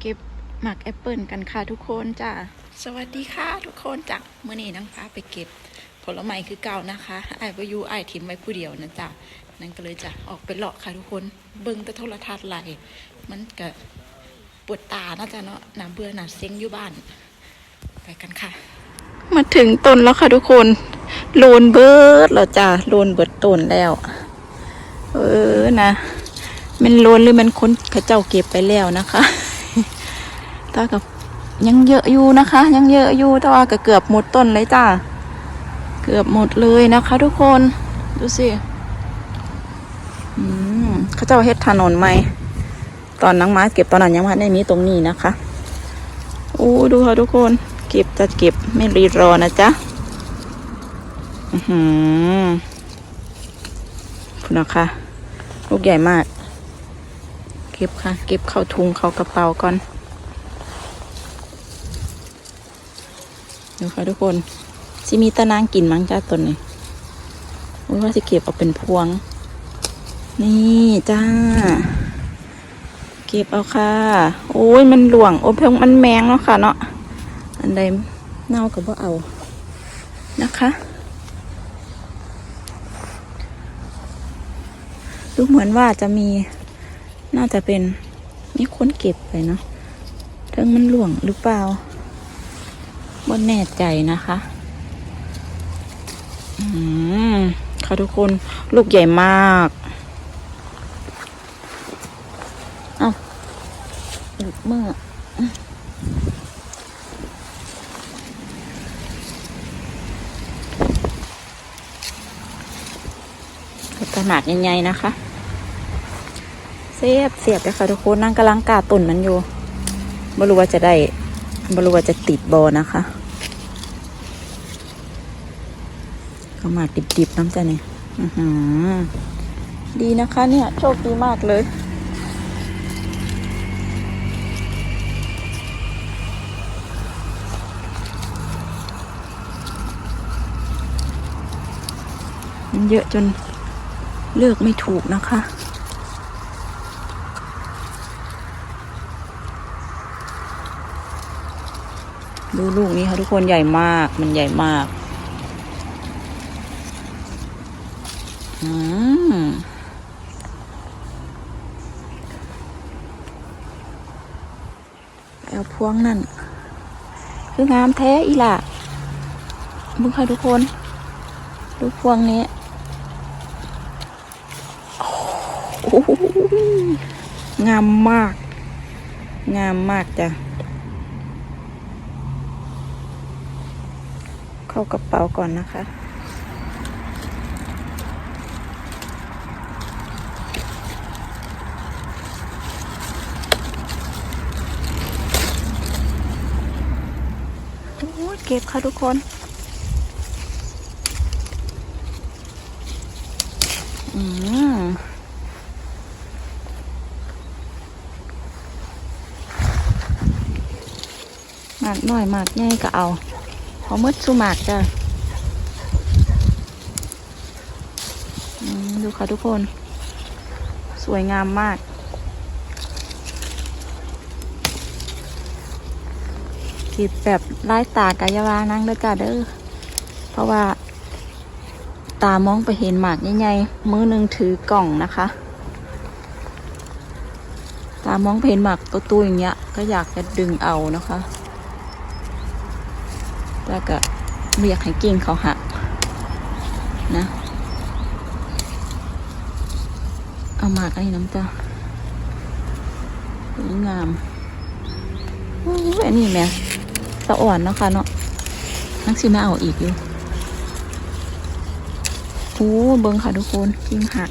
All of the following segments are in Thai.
เก็บหมากแอปเปิลกันค่ะทุกคนจ้าสวัสดีค่ะทุกคนจ้ะเมื่อนี้นังพาไปเก็บ ผลไม้คือเก่านะคะไอ้ายบอยูไอ้ายทิมไว้ผู้เดียวนะจ้ะนั่นก็เลยจะออกไปเลาะค่ะทุกคนเบิ่งแต่โทรทัศน์ไหลมันก็ปวดตานะจ๊ะเนาะน้ำเบื่อหนาเซ็งอยู่บ้าน ไปกันค่ะ มาถึงต้นแล้วค่ะทุกคนโลนเบิดแล้วจ้ะโลนเบิดต้นแล้ว เออนะมันโลนหรือมันคนเขาเจ้าเก็บไปแล้วนะคะ ตากับยังเยอะอยู่นะคะ ยังเยอะอยู่แต่ว่าก็เกือบหมดต้นเลยจ้าเกือบหมดเลยนะคะ ทุกคนดูสิเขาเจ้าเฮ็ดถนนใหม่ตอนนังมาเก็บตอนนั้นยังไม่ได้มีตรงนี้นะคะโอ้ดูค่ะทุกคน เก็บจะเก็บไม่รีรอนะจ๊ะอือหือคุณนะคะลูกใหญ่มาก เก็บค่ะ เก็บเข้าถุงเข้ากระเป๋าก่อน ดูค่ะทุกคนสิมีตะนางกินมั้งจ้าตนนี้โอ้ยว่าสิเก็บเอาเป็นพวง นี่จ้า เก็บเอาค่ะ โอ้ยมันหลวง โอ้เพงมันแมงเนาะค่ะเนาะ อันใดเน่ากับว่าเอา นะคะ ดูเหมือนว่าจะมี น่าจะเป็น มีคนเก็บไปเนาะถึงมันหลวงหรือเปล่า บ่แน่ใจนะคะ อืมค่ะทุกคนลูกใหญ่มากเอาหลุดมือขนาดใหญ่ๆนะคะ เสียบเสียบเลยค่ะทุกคนนั่งกำลังกาตุ่นมันอยู่ไม่รู้ว่าจะได้ไม่รู้ว่าจะติดบอนะคะ ก็มาดิบๆน้ำจ้ะเนี่ยดีนะคะเนี่ย โชคดีมากเลย มันเยอะจนเลือกไม่ถูกนะคะดูลูกนี้ค่ะทุกคนใหญ่มากมันใหญ่มาก อืมเอาพวงนั่น คืองามแท้อีหล่ะมึงค่ะทุกคน ดูพวงนี้โอ้โหงามมาก งามมากจ้ะ เข้ากระเป๋าก่อนนะคะ โอ้ย เก็บค่ะทุกคน อืมหมากน้อยหมากใหญ่ก็เอาพอมืดสุหมากจ้ะดูค่ะทุกคน สวยงามมาก กีบแบบไล่ตากายาวานั่งเด้อจ้าเด้อเพราะว่า ตามองไปเห็นหมากใหญ่ๆมือหนึ่งถือกล่องนะคะ ตามองไปเห็นหมากตัวตัวอย่างเงี้ย ก็อยากจะดึงเอานะคะแล้วก็เรียกให้กิ่งเขาหักนะ เอาหมากอันนี้น้ำจ้าสวยงามโอ้ยอันนี้แม่ สะอ่อนเนาะค่ะเนาะนักสิมาเอาอีกอยู่โอ้เบิ้งค่ะทุกคนกิ่งหัก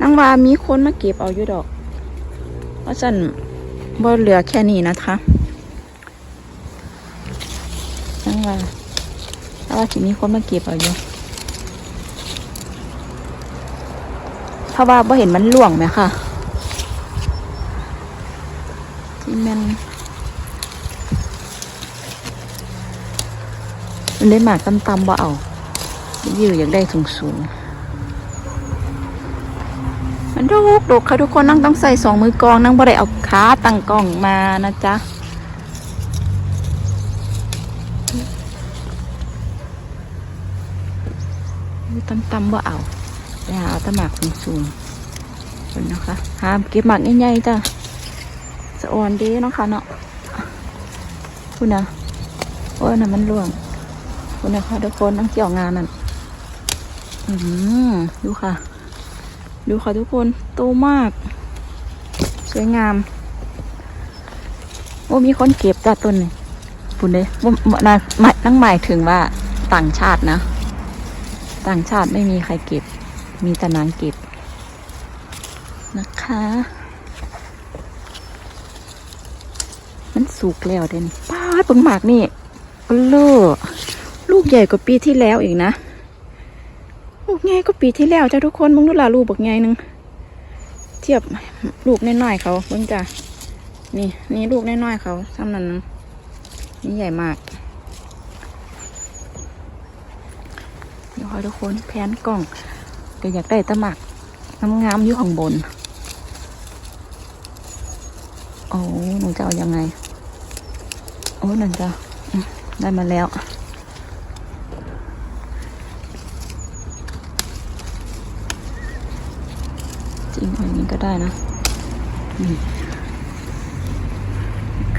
นังว่ามีคนมาเก็บเอาอยู่ดอก เพราะฉันบ่เหลือแค่นี้นะคะนังว่าถ้าว่าสิมีคนมาเก็บเอาอยู่เพราะว่าบ่เห็นมันหลวงไหมค่ะที่มัน มันได้หมากตำๆบ่เอายืออยากได้สูงสูงมันดกดกค่ะทุกคนนั่งต้องใส่สองมือกองนั่งบ่ได้เอาขาตั้งกล้องมานะจ๊ะตำตำๆบ่เอาอย่าเอาตะหมากสูงๆคนนะคะห้ามเก็บหมากใหญ่ๆจ้ะสะอ่อนดีเนาะค่ะเนาะคุณนะโอ้ยน่ะมันร่วง คุณนะคะทุกคนนั่งเกี่ยวงานนั่นอืมดูค่ะ ดูค่ะทุกคนโตมาก สวยงาม โอ้มีคนเก็บจ้าต้นนี่ปุ่นเลยว่าว่านาหมายนั่งหมายถึงว่าต่างชาตินะ ต่างชาติไม่มีใครเก็บ มีแต่นางเก็บนะคะ มันสุกแล้วเด่นป้าดเปังหมากนี่เบลอก ใหญ่กว่าปีที่แล้วอีกนะลูกใหญ่ก็ปีที่แล้วจ้าทุกคนมึงดูล่ะลูกบักใหญ่หนึ่งเทียบลูกน้อยๆเขาเบิ่งจ้ะนี่นี่ลูกน้อยๆเขาซ้ำนั่นนึงนี่ใหญ่มากเดี๋ยวค่ะทุกคนแพนกล้องก็อยากได้ตะหมักงามๆอยู่ข้างบนโอ้หนูจะเอายังไง โอ้นั่นจ้ะได้มาแล้ว จริงอย่างนี้ก็ได้นะนี่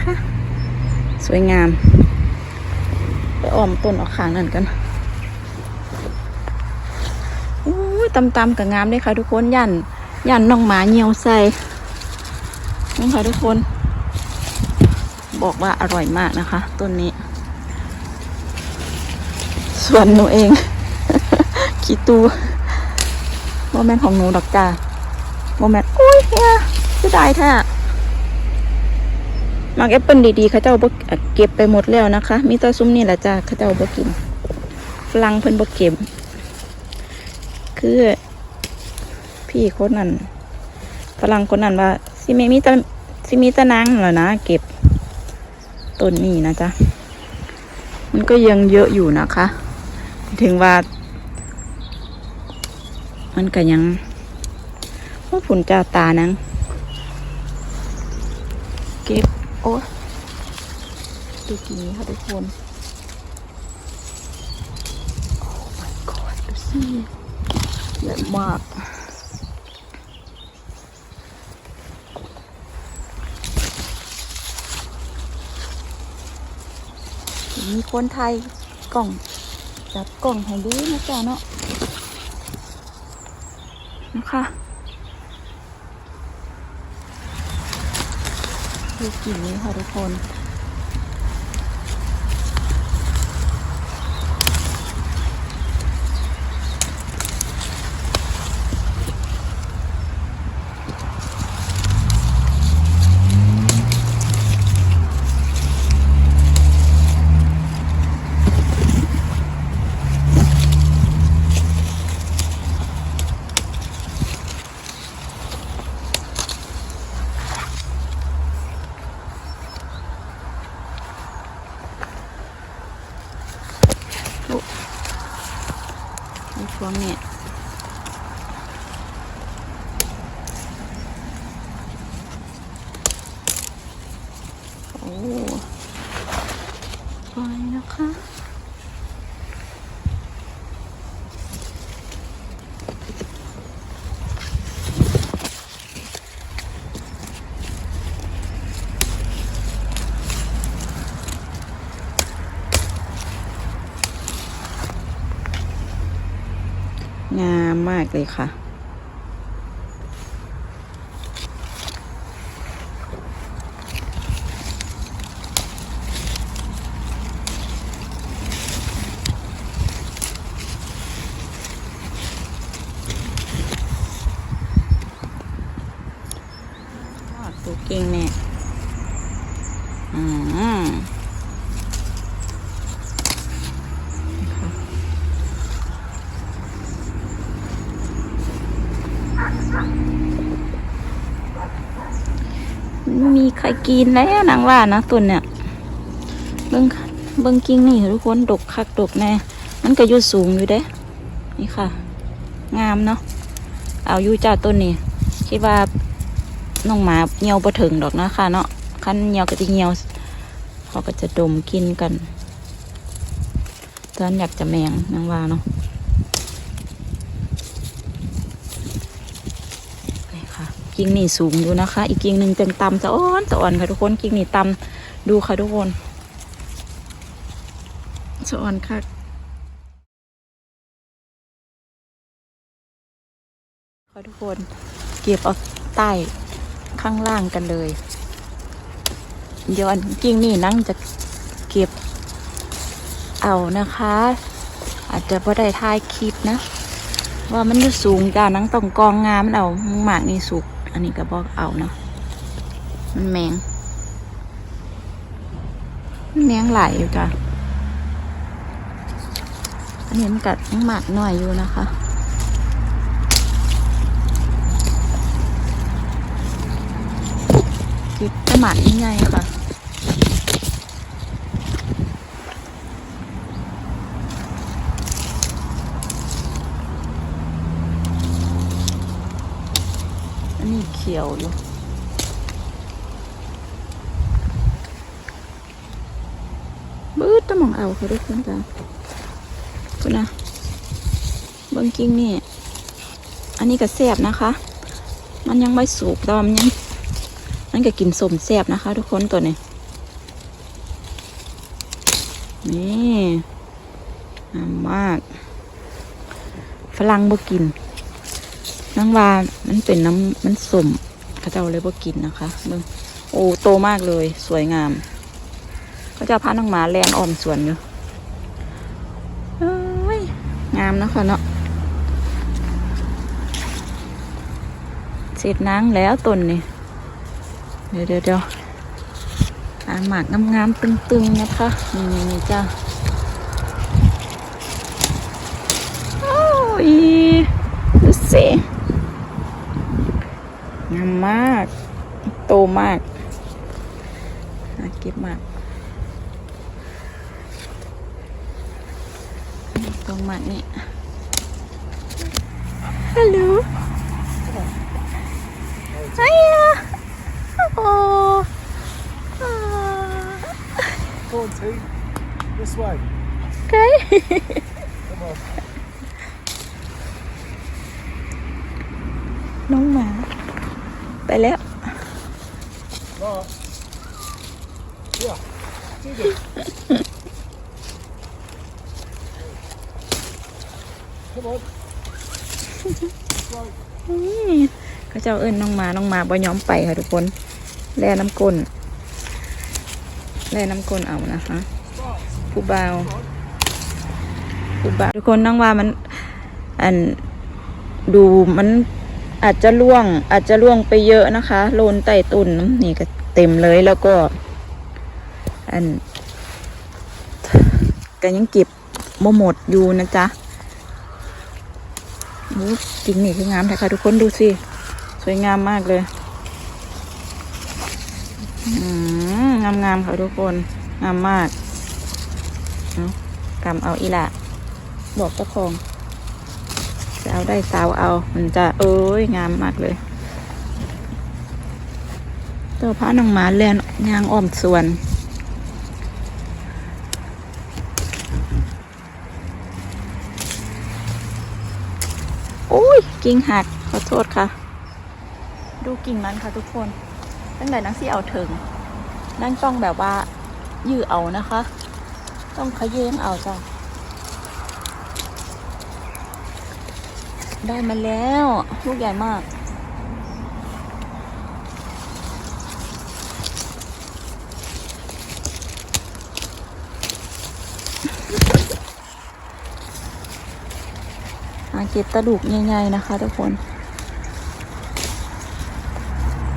ค่ะสวยงาม ไปอ้อมต้นออกขางนั่นกันอู้ยตำกับงามเลยค่ะทุกคนยันยันน้องหมาเหี่ยวใส่นี่ค่ะทุกคน บอกว่าอร่อยมากนะคะ ต้นนี้ ส่วนหนูเองขี้ตูโมแมนของหนูดอกจ้า โมเมนอุ้ยเฮียเสียดายแท้มักแอปเปิลดีๆเขาเจ้าบ่เอ่อเก็บไปหมดแล้วนะคะ มีแตัวซุ้มนี่แหละจ้าเขาเจ้าบ่กินฝรั่งเพิ่นบ่เก็บ คือ พี่คนนั้นฝรั่งคนนั้นว่าสิเมมีตะสิมีตะนางเหรอนะ เก็บต้นนี้นะจ๊ะมันก็ยังเยอะอยู่นะคะ ถึงว่า มันก็ยัง ว่าผุนจ่าตานังเก็บ โอ้ดูกี่นี้ค่ะทุกคน โอ้ my god ดูสิใหญ่มากมีคนไทยกล่องจับกล่องให้ดูนะจ๊ะเนาะนะคะ คือกลิ่นนี้ค่ะทุกคน ในช่วงนี้โอ้ไปนะคะ งามมากเลยค่ะ ตัวเก่งเนี่ยอืมค่ะ ไม่มีใครกินแล้วนางว่านะต้นเนี่ยเบิ้งเบิ้งกิ้งนี่ทุกคนดกคักดกแน่มันก็อยู่สูงอยู่เด้นี่ค่ะ งามเนาะเอาอยู่จ้าต้นนี้คิดว่าน้องหมาเหี่ยวบ่ถึงดอกนะคะเนาะคันเหี่ยวก็จะเหี่ยวเขาก็จะดมกินกันตอนอยากจะแมงนางว่าเนาะนี่ค่ะ กิ่งนี่สูงอยู่นะคะ อีกกิ่งหนึ่งเต็มตำจะอ่อนจะอ่อนค่ะทุกคนกิ่งนี่ตำดูค่ะทุกคนจะอ่อนค่ะค่ะทุกคนเก็บเอาใต้ข้างล่างกันเลยเดี๋ยวอันกิ่งนี่นั่งจะเก็บเอานะคะ อาจจะพอได้ถ่ายคลิปนะว่ามันอยู่สูงจ้านั่งต้องกองงามมันเอาหมากนี่สุก อันนี้ก็บอกเอาเนาะมันแมงมันแมงไหลายอยู่จ้ะอันนี้มันกัดหมากหน่อยอยู่นะคะกิบจะหมัดใหญ่ค่ะ อันนี้เขียวอยู่บื้อตะมองเอาค่ะทุกคนจ้ะคุณนะเบิ้งกิ้งนี่ อันนี้ก็แซ่บนะคะ มันยังไม่สุกแต่ว่ามันยังมันก็กินสมแซ่บนะคะ ทุกคนตัวนี้ นี่งามมาก ฝรั่งบ่กิน นังว่ามันเป็นน้ำมันสมเขาเจ้าเลยบ่กินนะคะเบิ่งโอ้โตมากเลยสวยงามเขาเจะพาน้องหมาแลนออมสวนอยู่เอ้ยงามนะคะเนาะเสร็จนางแล้วตนนี่เดี๋ยวเดี๋ยวเดี๋ยวอาหมากงามๆตึงๆนะคะนี่นี่จ้าโอ้ยดูสิ งามมาก โตมากน่าเก็บมากตรงมากนี่ฮัลโหล Hiya. Oh. Ah. Go on, T. This way. Okay. Come on. น้องหมา ไป แล้วเขาเจ้าเอิ้นน้องมาน้องมาบ่ยอมไปค่ะทุกคน แล่น้ำก้นแล่น้ำก้นเอานะคะผู้บ่าวผู้บ่าวทุกคนน้องว่ามัน อันดูมัน อาจจะล่วงอาจจะล่วงไปเยอะนะคะโลนไต่ตุนนี่ก็เต็มเลยแล้วก็ อันก็ยังเก็บบ่หมดอยู่นะจ๊ะอู้จริงนี่คืองามแท้ค่ะทุกคนดูสิ สวยงามมากเลยอืมงามงามๆค่ะทุกคน งามมากกำเอาอีละบอกเจ้าของ จะเอาได้สาวเอา มันจะเอ้ยงามมากเลย ตัวพระนางหมาแลนยางอ้อมสวนโอ้ยกิ่งหักขอโทษค่ะ ดูกิ่งนั้นค่ะทุกคน ตั้งแต่นังซี่เอาถึง นั่นต้องแบบว่ายื้อเอานะคะ ต้องขยเยงเอาจ้ะ ได้มาแล้ว ลูกใหญ่มากหาเก็บกระดูกใหญ่ๆนะคะทุกคน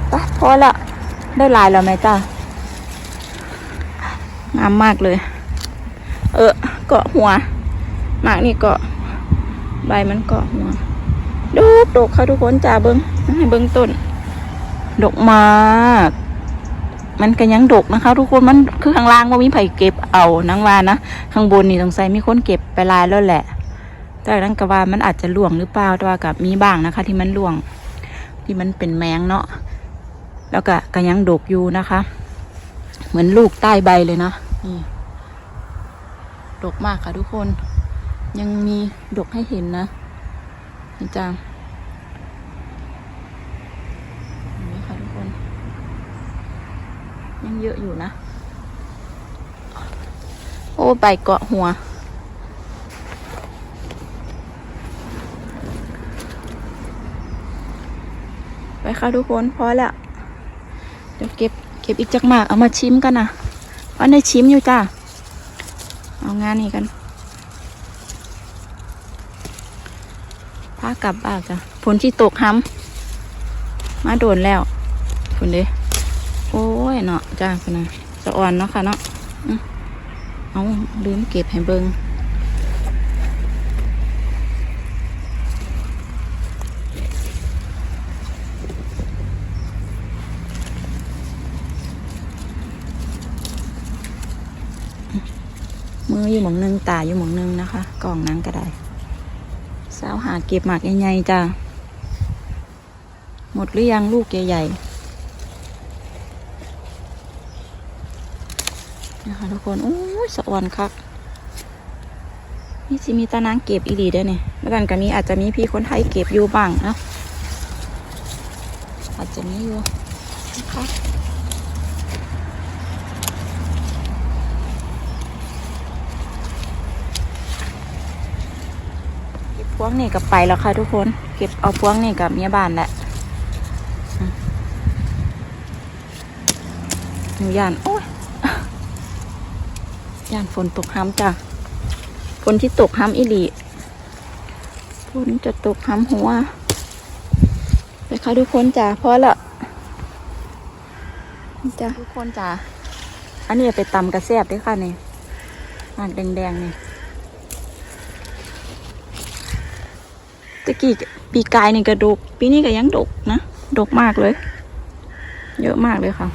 ไปพอละ ได้ลายแล้วไหมจ้างามมากเลย เออเกาะหัวหมากนี่เกาะใบมันเกาะหัว ดกดกค่ะทุกคนจ้าเบิงให้เบิงต้น ดกมาก มันก็ยังดกนะคะ ทุกคนมันคือข้างล่างว่ามีไผ่เก็บเอานังว่านะข้างบนนี่สงสัยมีคนเก็บไปลายแล้วแหละ แต่นั่นก็ว่ามันอาจจะล่วงหรือเปล่าแต่ว่ากับมีบ้างนะคะ ที่มันล่วง ที่มันเป็นแมงเนาะแล้วก็ก็ยังดกอยู่นะคะ เหมือนลูกใต้ใบเลยนะนี่ดกมากค่ะทุกคน ยังมีดกให้เห็นนะ นี่จ้าเห็นไหมคะทุกคน ยังเยอะอยู่นะ โอ้ใบเกาะหัวไปค่ะทุกคนพอแล้วเดี๋ยวเก็บเก็บอีกจักหมาก เอามาชิมกันนะว่าในชิมอยู่จ้า เอางานนี้กันากลับบ้านจ้ะฝนที่ตกห้ำมาโดนแล้วฝนเด้โอ้ยเนาะจ้าพะนะสะอ่อนเนาะค่ะเนาะเอาลืมเก็บให้เบิงมืออยู่หมองหนึงตาอยู่หมองหนึงนะคะกล่องนั้นก็ได้ สาวหาเก็บหมากใหญ่ๆจ้าหมดหรือยังลูกใหญ่ๆนะคะทุกคนโอ้ยสะอ่อนคักนี่สิมีตานางเก็บอีหลีด้วยเนี่ยแล้วกันก็มีอาจจะมีพี่คนไทยเก็บอยู่บ้างนะอาจจะมีอยู่นะคะเก็บพ วงนี่กับไปแล้วค่ะทุกคน เก็บเอาพวงนี่กับเมียบ้านแหละอืมหนูยานโอ้ยยานฝนตกห้ำจ้ะฝนที่ตกห้ำอีหลีฝนจะตกห้ำหัวไปค่ะทุกคนจ้ะพอละนี่จ้ะทุกคนจ้ะอันนี้เอาไปตำกระแซบด้วยค่ะนี่หมากแดงๆนี่ะกี้ปีกายนี่กระดก ปีนี้ก็ยังดกนะ ดกมากเลย เยอะมากเลยค่ะ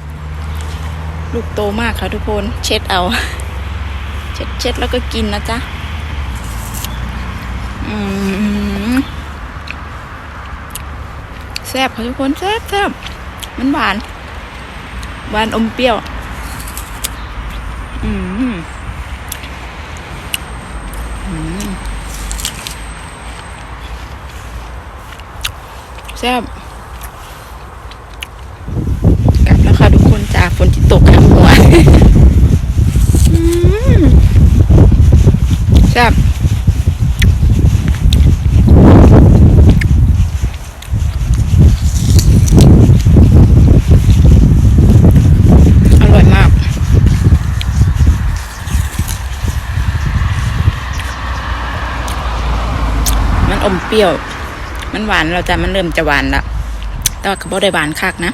ลูกโตมากค่ะทุกคน เช็ดเอา เช็ดเช็ดแล้วก็กินนะจ๊ะ อืมแซ่บค่ะทุกคนแซ่บแซ่บมันหวาน หวานอมเปรี้ยว อืมอืม แซ่บกลับแล้วค่ะทุกคนจากฝนที่ตกข้างหัวอืมแซ่บอร่อยมากมันอมเปรี้ยว มันหวานเราจะมันเริ่มจะหวานละแต่ว่าก็บ่ได้หวานคักนะ